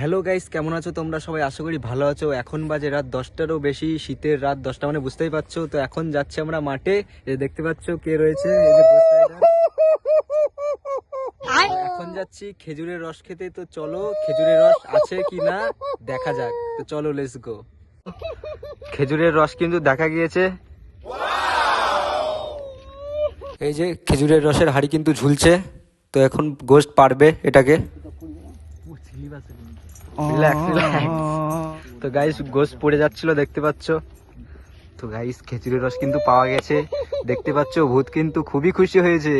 Hello guys কেমন আছো তোমরা? সবাই আশা করি ভালো আছো। এখন বাজে রাত দশটারও বেশি শীতের রাত দশটা মানে বুঝতেই পারছ। তো এখন যাচ্ছে আমরা মাঠে। দেখতে পাচ্ছ কে রয়েছে। এখন যাচ্ছি খেজুরের রস খেতে। তো চলো খেজুরের রস আছে কি না দেখা যাক। তো চলো লেটস গো খেজুরের রস কিন্তু দেখা গিয়েছে। এই যে খেজুরের রসের হাড়ি কিন্তু ঝুলছে। তো এখন গোস্ট পারবে এটাকে। রিল্যাক্স রিল্যাক্স তো গাইস গোস পড়ে যাচ্ছিল দেখতে পাচ্ছ? তো গাইস খেজুরের রস কিন্তু পাওয়া গেছে। দেখতে পাচ্ছ ভূত কিন্তু খুবই খুশি হয়েছে।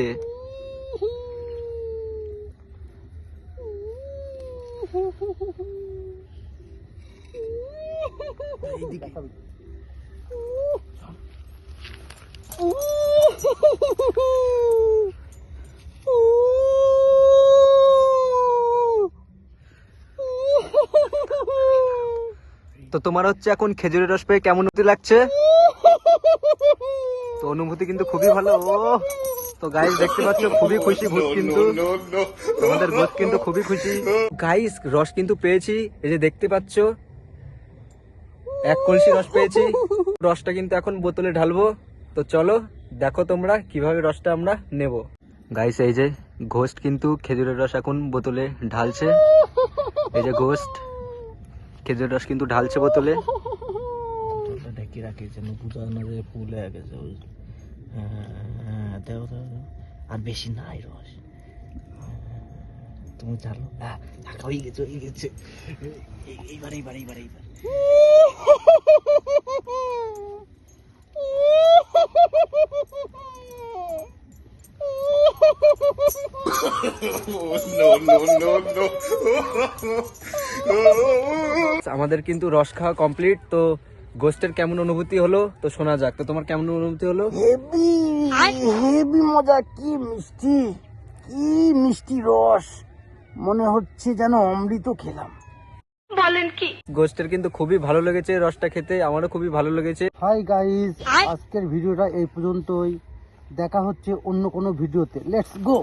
তো তোমার হচ্ছে এখন খেজুরের রস পেয়ে কেমন অনুভূতি লাগছে? তো অনুভূতি কিন্তু খুবই ভালো ও। তো গাইস দেখতে পাচ্ছ খুবই খুশি ভূত কিন্তু। তোমাদের ভূত কিন্তু খুবই খুশি। গাইস রস কিন্তু পেয়েছি এই যে দেখতে পাচ্ছ এক কলসি রস পেয়েছি। রসটা কিন্তু এখন বোতলে ঢালবো। তো চলো দেখো তোমরা কীভাবে রসটা আমরা নেব। গাইস এই যে ঘোস্ট কিন্তু খেজুরের রস এখন বোতলে ঢালছে। এই যে ঘোস্ট। খেজুরের রস কিন্তু ঢালছে বোতলে। ঢেকে রাখি যেন বোঝা ফুল হয়ে গেছে ওই হ্যাঁ, হ্যাঁ, দেও দেও দেও। আর বেশি নাই রস। তুমি চালো হ্যাঁ থাকা হয়ে গেছে হয়ে গেছে। এই- এইবার এইবার এইবার। এইবার আমাদের কিন্তু রস খাওয়া কমপ্লিট তো গোস্টের কেমন অনুভূতি হলো? তো শোনা যাক তো তোমার কেমন অনুভূতি হলো? হেভি হেভি মজা কি মিষ্টি কি মিষ্টি রস। মনে হচ্ছে যেন অমৃত খেলাম। গোস্টের কিন্তু খুবই ভালো লেগেছে রসটা খেতে আমারও খুবই ভালো লেগেছে। হাই গাইস আজকের ভিডিওটা এই পর্যন্তই। দেখা হচ্ছে অন্য কোনো ভিডিওতে। Let's go